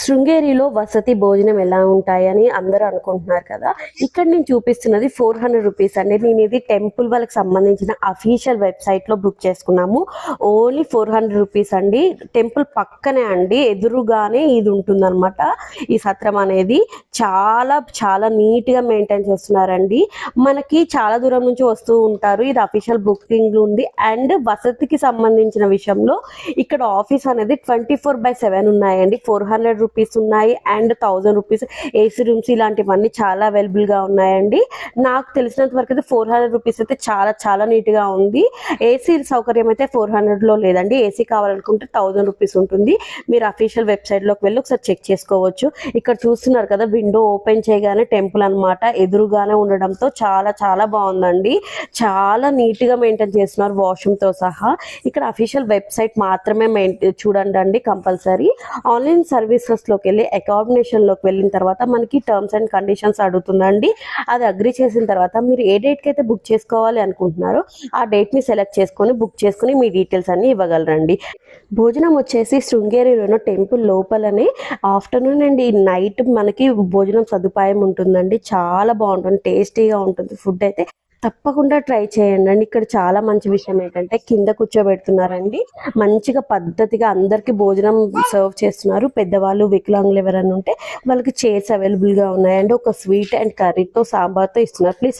శృంగేరిలో వసతి భోజనం ఎలా ఉంటాయని అందరూ అనుకుంటున్నారు కదా. ఇక్కడ నేను చూపిస్తున్నది ఫోర్ హండ్రెడ్ రూపీస్ అండి. నేను ఇది టెంపుల్ వాళ్ళకి సంబంధించిన అఫీషియల్ వెబ్సైట్లో బుక్ చేసుకున్నాము. ఓన్లీ ఫోర్ హండ్రెడ్ రూపీస్ అండి. టెంపుల్ పక్కనే అండి. ఎదురుగానే ఇది ఉంటుందన్నమాట. ఈ సత్రం అనేది చాలా చాలా నీట్గా మెయింటైన్ చేస్తున్నారండి. మనకి చాలా దూరం నుంచి వస్తూ ఉంటారు. ఇది అఫీషియల్ బుకింగ్ ఉంది. అండ్ వసతికి సంబంధించిన విషయంలో ఇక్కడ ఆఫీస్ అనేది ట్వంటీ ఫోర్ బై సెవెన్ ఉన్నాయండి. ఫోర్ హండ్రెడ్ రూపీస్ ఉన్నాయి and thousand rupees AC rooms ఇలాంటివన్నీ చాలా అవైలబుల్గా ఉన్నాయండి. నాకు తెలిసినంత వరకు అయితే ఫోర్ హండ్రెడ్ రూపీస్ అయితే చాలా చాలా నీట్గా ఉంది. ఏసీ సౌకర్యం అయితే ఫోర్ హండ్రెడ్లో లేదండి. ఏసీ కావాలనుకుంటే థౌజండ్ రూపీస్ ఉంటుంది. మీరు అఫీషియల్ వెబ్సైట్లోకి వెళ్ళి ఒకసారి చెక్ చేసుకోవచ్చు. ఇక్కడ చూస్తున్నారు కదా విండో ఓపెన్ చేయగానే టెంపుల్ అన్నమాట. ఎదురుగానే ఉండడంతో చాలా చాలా బాగుందండి. చాలా నీట్గా మెయింటైన్ చేస్తున్నారు వాష్రూమ్తో సహా. ఇక్కడ అఫీషియల్ వెబ్సైట్ మాత్రమే మెయింటైన్ చూడండి అండి కంపల్సరీ. ఆన్లైన్ సర్వీస్ ప్రాసెస్లోకి వెళ్ళి అకామిడేషన్లోకి వెళ్ళిన తర్వాత మనకి టర్మ్స్ అండ్ కండిషన్స్ అడుగుతుందండి. అది అగ్రి చేసిన తర్వాత మీరు ఏ డేట్కి అయితే బుక్ చేసుకోవాలి అనుకుంటున్నారో ఆ డేట్ని సెలెక్ట్ చేసుకొని బుక్ చేసుకుని మీ డీటెయిల్స్ అన్ని ఇవ్వగలరండి. భోజనం వచ్చేసి శృంగేరిలోనో టెంపుల్ లోపలనే ఆఫ్టర్నూన్ అండ్ నైట్ మనకి భోజనం సదుపాయం ఉంటుందండి. చాలా బాగుంటుంది టేస్టీగా ఉంటుంది. ఫుడ్ అయితే తప్పకుండా ట్రై చేయండి. అండి ఇక్కడ చాలా మంచి విషయం ఏంటంటే కింద కూర్చోబెడుతున్నారండి. మంచిగా పద్ధతిగా అందరికీ భోజనం సర్వ్ చేస్తున్నారు. పెద్దవాళ్ళు వికలాంగులు ఎవరైనా ఉంటే వాళ్ళకి చైర్స్ అవైలబుల్గా ఉన్నాయండి. ఒక స్వీట్ అండ్ కర్రీతో సాంబార్తో ఇస్తున్నారు. ప్లీజ్